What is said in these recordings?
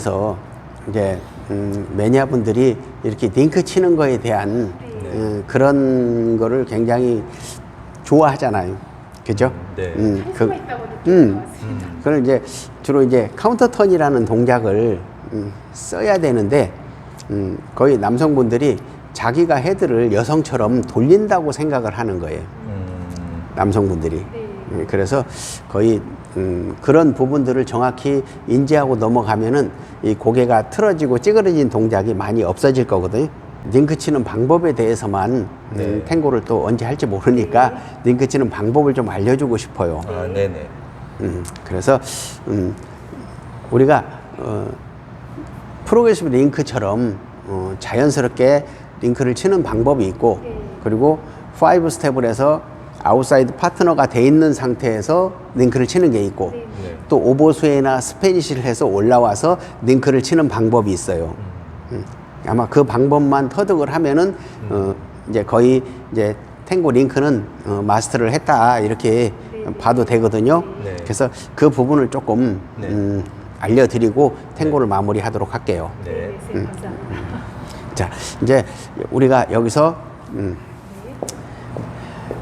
시장에서 이제 음, 매니아분들이 이렇게 링크 치는 거에 대한 음, 그런 거를 굉장히 좋아하잖아요. 그죠? 네. 음, 느끼는 음. 것 같습니다. 그걸 이제 주로 이제 카운터 턴이라는 동작을 음, 써야 되는데 음, 거의 남성분들이 자기가 헤드를 여성처럼 돌린다고 생각을 하는 거예요. 음, 남성분들이. 네. 예, 그래서 거의 음, 그런 부분들을 정확히 인지하고 넘어가면은 이 고개가 틀어지고 찌그러진 동작이 많이 없어질 거거든요. 링크 치는 방법에 대해서만 음, 네. 탱고를 또 언제 할지 모르니까 링크 치는 방법을 좀 알려주고 싶어요. 아, 네네. 음, 그래서 음, 우리가 어, 프로그레시브 링크처럼 어, 자연스럽게 링크를 치는 방법이 있고 네. 그리고 5 스텝을 해서 아웃사이드 파트너가 돼 있는 상태에서 링크를 치는 게 있고 네. 네. 또 오버스웨이나 스페니시를 해서 올라와서 링크를 치는 방법이 있어요. 음, 아마 그 방법만 터득을 하면은 어, 이제 거의 이제 탱고 링크는 어, 마스터를 했다 이렇게 봐도 되거든요. 네. 그래서 그 부분을 조금 네. 음, 알려드리고 탱고를 마무리하도록 할게요. 네. 네, 감사합니다. 자, 이제 우리가 여기서 음,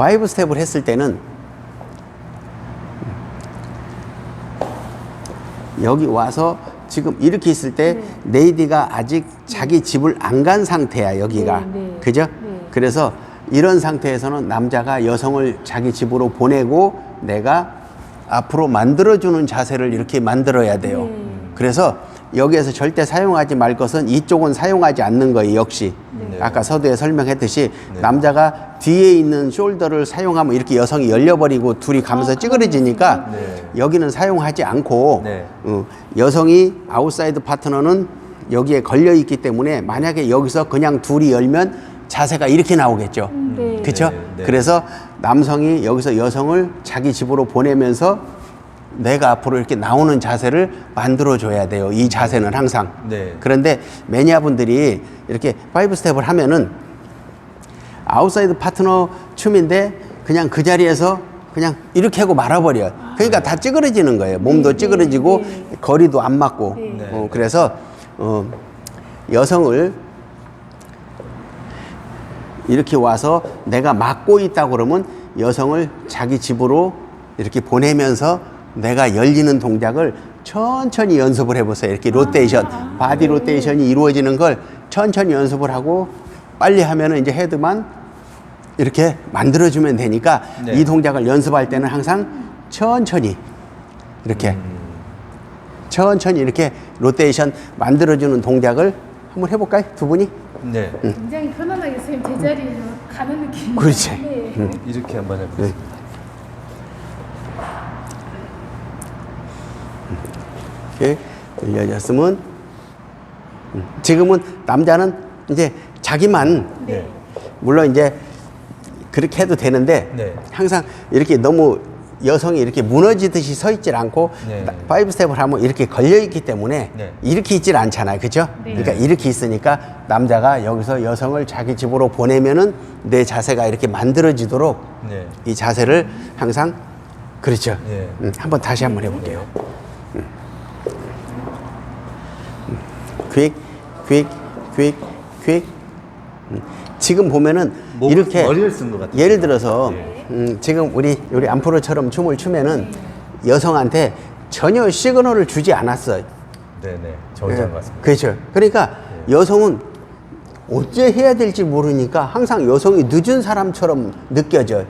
파이브 스텝을 했을 때는 여기 와서 지금 이렇게 있을 때 레이디가 아직 자기 집을 안 간 상태야 여기가 네, 네. 그죠? 네. 그래서 이런 상태에서는 남자가 여성을 자기 집으로 보내고 내가 앞으로 만들어주는 자세를 이렇게 만들어야 돼요. 네. 그래서 여기에서 절대 사용하지 말 것은 이쪽은 사용하지 않는 거예요, 역시. 네. 아까 서두에 설명했듯이 네. 남자가 뒤에 있는 숄더를 사용하면 이렇게 여성이 열려버리고 둘이 가면서 찌그러지니까 네. 여기는 사용하지 않고 네. 어, 여성이 아웃사이드 파트너는 여기에 걸려 있기 때문에 만약에 여기서 그냥 둘이 열면 자세가 이렇게 나오겠죠. 네. 그렇죠? 네, 네. 그래서 남성이 여기서 여성을 자기 집으로 보내면서 내가 앞으로 이렇게 나오는 자세를 만들어 줘야 돼요. 이 자세는 항상. 네. 그런데 매니아분들이 이렇게 파이브 스텝을 하면은 아웃사이드 파트너 춤인데 그냥 그 자리에서 그냥 이렇게 하고 말아버려요. 그러니까 다 찌그러지는 거예요. 몸도 네, 찌그러지고 네. 거리도 안 맞고. 네. 어, 그래서 어, 여성을 이렇게 와서 내가 맡고 있다 그러면 여성을 자기 집으로 이렇게 보내면서 내가 열리는 동작을 천천히 연습을 해보세요. 이렇게 로테이션, 바디 로테이션이 이루어지는 걸 천천히 연습을 하고 빨리 하면은 이제 헤드만 이렇게 만들어주면 되니까 네. 이 동작을 연습할 때는 항상 천천히 이렇게 천천히 이렇게 로테이션 만들어주는 동작을 한번 해볼까요? 두 분이? 네. 굉장히 편안하게 선생님 제자리로 가는 느낌. 그렇지. 네. 이렇게 한번 해보겠습니다. 이렇게 열려졌으면 음, 지금은 남자는 이제 자기만 네. 물론 이제 그렇게 해도 되는데 네. 항상 이렇게 너무 여성이 이렇게 무너지듯이 서 있질 않고 네. 나- 파이브 스텝을 하면 이렇게 걸려 있기 때문에 네. 이렇게 있질 않잖아요. 그죠? 네. 그러니까 이렇게 있으니까 남자가 여기서 여성을 자기 집으로 보내면은 내 자세가 이렇게 만들어지도록 네. 이 자세를 항상 그렇죠. 네. 음, 한번 다시 한번 해볼게요. 퀵, 퀵, 퀵, 퀵. 음, 지금 보면은 목- 이렇게 머리를 쓴 것 같아요. 예를 들어서 네. 음, 지금 우리 우리 암프로처럼 춤을 추면은 여성한테 전혀 시그널을 주지 않았어요. 네네. 정상 예, 같습니다. 그렇죠. 그러니까 여성은 어째 해야 될지 모르니까 항상 여성이 늦은 사람처럼 느껴져요.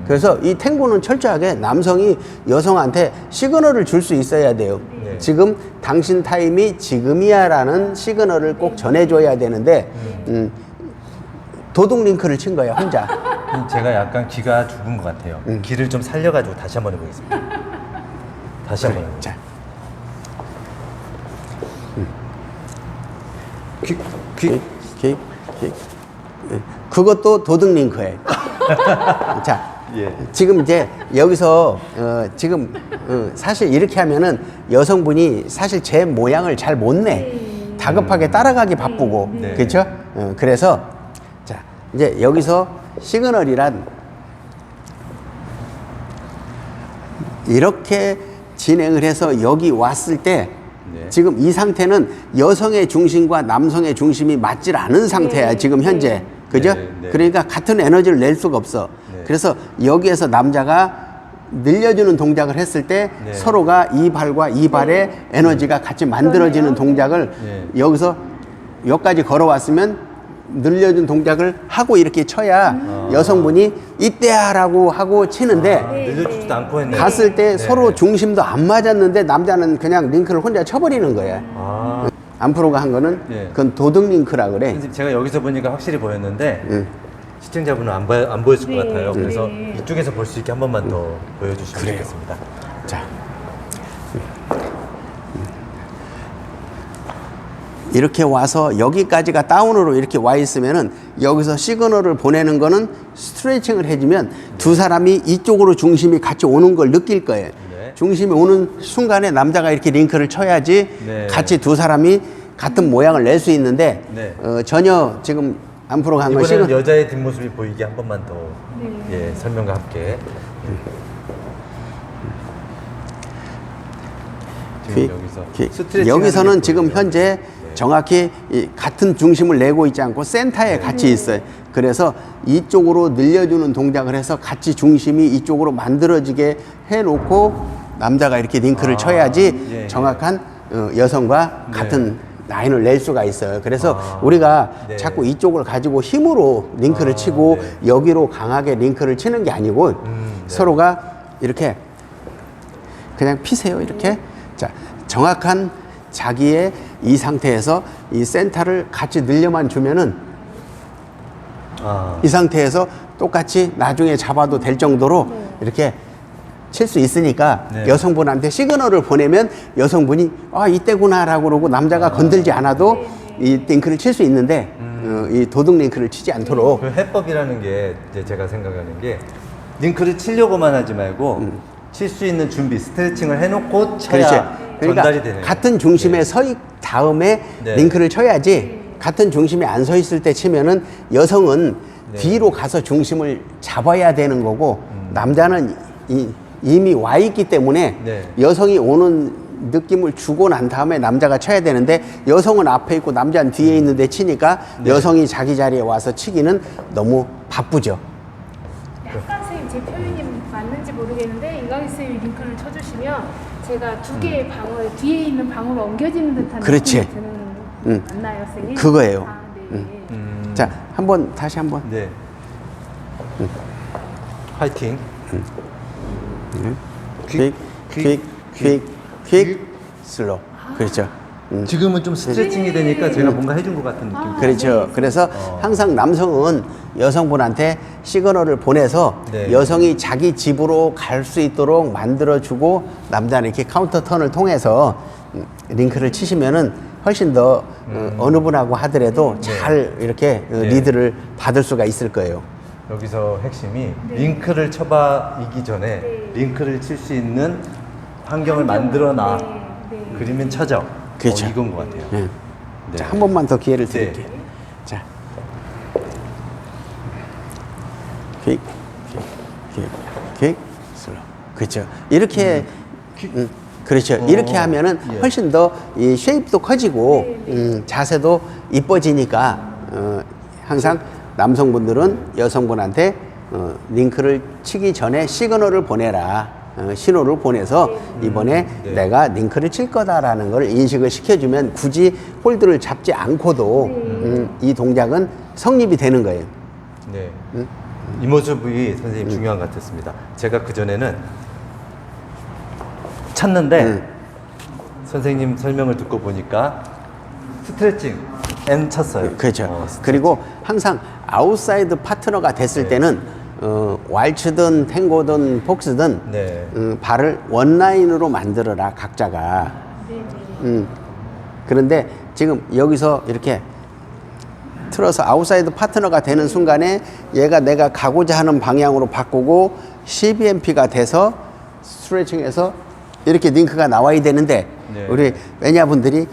음, 그래서 이 탱고는 철저하게 남성이 여성한테 시그널을 줄 수 있어야 돼요. 네. 지금 당신 타임이 지금이야라는 시그널을 꼭 전해줘야 되는데 음, 도둑 링크를 친 거예요 혼자. 제가 약간 귀가 좁은 것 같아요. 음. 귀를 좀 살려가지고 다시 한번 해보겠습니다. 다시 한번 해보겠습니다. 자, 귀, 킥, 킥, 킥. 예. 그것도 도둑 링크예요. 자, 예. 지금 이제 여기서 어, 지금 어, 사실 이렇게 하면은 여성분이 사실 제 모양을 잘 못 내. 다급하게 따라가기 바쁘고 네. 그렇죠? 어, 그래서 자 이제 여기서 시그널이란 이렇게 진행을 해서 여기 왔을 때 네. 지금 이 상태는 여성의 중심과 남성의 중심이 맞질 않은 상태야 네. 지금 현재 네. 그죠? 네, 네. 그러니까 같은 에너지를 낼 수가 없어. 네. 그래서 여기에서 남자가 늘려주는 동작을 했을 때 네. 서로가 이 발과 이 발의 에너지가 같이 만들어지는. 동작을 네. 여기서 여기까지 걸어왔으면 늘려준 동작을 하고 이렇게 쳐야 여성분이 이때 하라고 하고 치는데 아, 늘려주지도 않고 했네. 갔을 때 네. 서로 중심도 안 맞았는데 남자는 그냥 링크를 혼자 쳐버리는 거야. 아, 안프로가 한 거는 네. 그건 도둑 링크라 그래. 제가 여기서 보니까 확실히 보였는데 응. 시청자분은 안, 보, 안 보였을 네, 것 같아요. 그래서 네. 이쪽에서 볼 수 있게 한 번만 더 보여주시면 그래요. 좋겠습니다. 자. 이렇게 와서 여기까지가 다운으로 이렇게 와 있으면은 여기서 시그널을 보내는 거는 스트레칭을 해주면 두 사람이 이쪽으로 중심이 같이 오는 걸 느낄 거예요. 네. 중심이 오는 순간에 남자가 이렇게 링크를 쳐야지 네. 같이 두 사람이 같은 모양을 낼 수 있는데 네. 어, 전혀 지금 안프로가 한건 이번에는 시그널 여자의 뒷모습이 보이게 한 번만 더 네. 예, 설명과 함께 지금 기- 여기서 기- 스트레칭 여기서는 하는 게 지금 보이고요. 현재 네. 정확히 이 같은 중심을 내고 있지 않고 센터에 같이 있어요. 그래서 이쪽으로 늘려주는 동작을 해서 같이 중심이 이쪽으로 만들어지게 해놓고 남자가 이렇게 링크를 아, 쳐야지 예, 예. 정확한 어, 여성과 네. 같은 라인을 낼 수가 있어요. 그래서 아, 우리가 네. 자꾸 이쪽을 가지고 힘으로 링크를 아, 치고 네. 여기로 강하게 링크를 치는 게 아니고 음, 네. 서로가 이렇게 그냥 피세요 이렇게 자 정확한 자기의 이 상태에서 이 센터를 같이 늘려만 주면은 아, 이 상태에서 똑같이 나중에 잡아도 될 정도로 이렇게 칠 수 있으니까 네. 여성분한테 시그널을 보내면 여성분이 아 이때구나라고 그러고 남자가 건들지 않아도 이 링크를 칠 수 있는데 어, 이 도둑 링크를 치지 않도록 그 해법이라는 게 이제 제가 생각하는 게 링크를 치려고만 하지 말고 칠 수 있는 준비 스트레칭을 해놓고 쳐야. 그러니까 전달이 되는 같은 중심에 네. 서있 다음에 네. 링크를 쳐야지 같은 중심에 안 서 있을 때 치면은 여성은 네. 뒤로 가서 중심을 잡아야 되는 거고 음. 남자는 이, 이미 와 있기 때문에 네. 여성이 오는 느낌을 주고 난 다음에 남자가 쳐야 되는데 여성은 앞에 있고 남자는 뒤에 있는데 치니까 네. 여성이 자기 자리에 와서 치기는 너무 바쁘죠. 약간 선생님 제 표현이 맞는지 모르겠는데 이광희 선생님이 링크를 쳐주시면 제가 두 개의 방울 뒤에 있는 방울로 옮겨지는 듯한 그렇지. 느낌이 드는 음. 맞나요 선생님? 그거예요. 아, 네. 음. 음, 자, 한번 다시 한번. 네. 화이팅. 퀵, 퀵, 퀵, 퀵, 슬로. 그렇죠. 음. 지금은 좀 스트레칭이 되니까 제가 뭔가 해준 것 같은 느낌. 그렇죠. 그래서 항상 남성은 여성분한테 시그널을 보내서 네. 여성이 자기 집으로 갈 수 있도록 만들어주고 남자는 이렇게 카운터 턴을 통해서 음, 링크를 치시면은 훨씬 더 어, 어느 분하고 하더라도 잘 이렇게 어, 네. 리드를 받을 수가 있을 거예요. 여기서 핵심이 링크를 쳐봐 이기 전에 네. 링크를 칠 수 있는 환경을 만들어 놔. 네, 네. 그러면 쳐져. 그렇죠. 어, 이건 것 같아요. 예. 네. 자, 한 번만 더 기회를 네. 드릴게요. 자. 퀵, 퀵, 퀵, 퀵, 슬로. 그렇죠. 이렇게, 음, 그렇죠. 어, 이렇게 하면은 예. 훨씬 더 이 쉐입도 커지고, 네, 네. 음, 자세도 이뻐지니까, 어, 항상 남성분들은 여성분한테 어, 링크를 치기 전에 시그널을 보내라. 어, 신호를 보내서 이번에 네. 내가 링크를 칠 거다라는 걸 인식을 시켜주면 굳이 홀드를 잡지 않고도 음, 이 동작은 성립이 되는 거예요. 네. 음? 이 모습이 선생님 중요한 것 같았습니다. 제가 그전에는 찼는데 음. 선생님 설명을 듣고 보니까 스트레칭 N 쳤어요. 그렇죠. 어, 스트레칭. 그리고 항상 아웃사이드 파트너가 됐을 네. 때는 어, 왈츠든 탱고든 폭스든 네. 음, 발을 원라인으로 만들어라 각자가. 네, 네. 음, 그런데 지금 여기서 이렇게 틀어서 아웃사이드 파트너가 되는 순간에 얘가 내가 가고자 하는 방향으로 바꾸고 CBMP가 돼서 스트레칭해서 이렇게 링크가 나와야 되는데 네. 우리 매니아분들이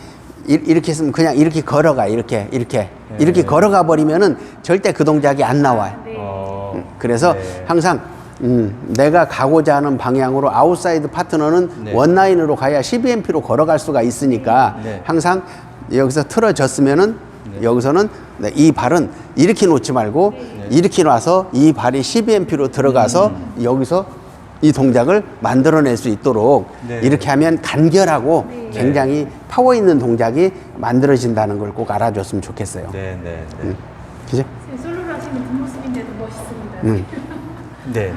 이- 이렇게 했으면 그냥 이렇게 걸어가 이렇게 이렇게 이렇게 네. 걸어가 버리면은 절대 그 동작이 안 나와요. 네. 어, 그래서 네. 항상 음, 내가 가고자 하는 방향으로 아웃사이드 파트너는 네. 원라인으로 가야 12m로 걸어갈 수가 있으니까 네. 항상 여기서 틀어졌으면은 여기서는 네, 이 발은 이렇게 놓지 말고 이렇게 놔서 이 발이 12m로 들어가서 음. 여기서 이 동작을 만들어낼 수 있도록 네. 이렇게 하면 간결하고 굉장히 파워 있는 동작이 만들어진다는 걸 꼭 알아줬으면 좋겠어요. 네, 네, 네. 음. 그죠? 선생님 솔로로 하시는 뒷모습인데도 멋있습니다. 음. 네.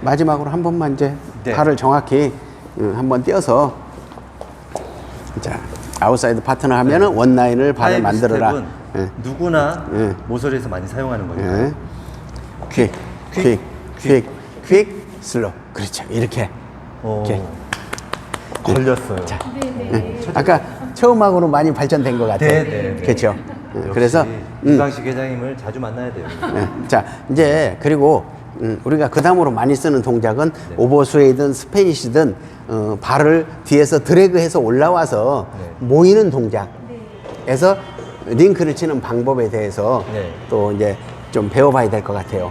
마지막으로 한 번만 이제 네. 팔을 정확히 음, 한번 띄어서 자 아웃사이드 파트너 하면은 원라인을 발을 만들어라. 스텝은 예. 누구나 예. 모서리에서 많이 사용하는 거예요. 예. 퀵, 퀵, 퀵, 퀵, 슬로. 그렇죠. 이렇게. 오, 오케이. 걸렸어요. 네네. 아까 처음하고는 많이 발전된 것 같아요. 네, 네, 네. 그렇죠. 예, 역시 그래서 음, 이광식 회장님을 자주 만나야 돼요. 예. 자 이제 그리고 음, 우리가 그 다음으로 많이 쓰는 동작은 네. 오버스웨이든 스페니시든 어, 발을 뒤에서 드래그해서 올라와서 네. 모이는 동작에서 링크를 치는 방법에 대해서 네. 또 이제 좀 배워봐야 될 것 같아요.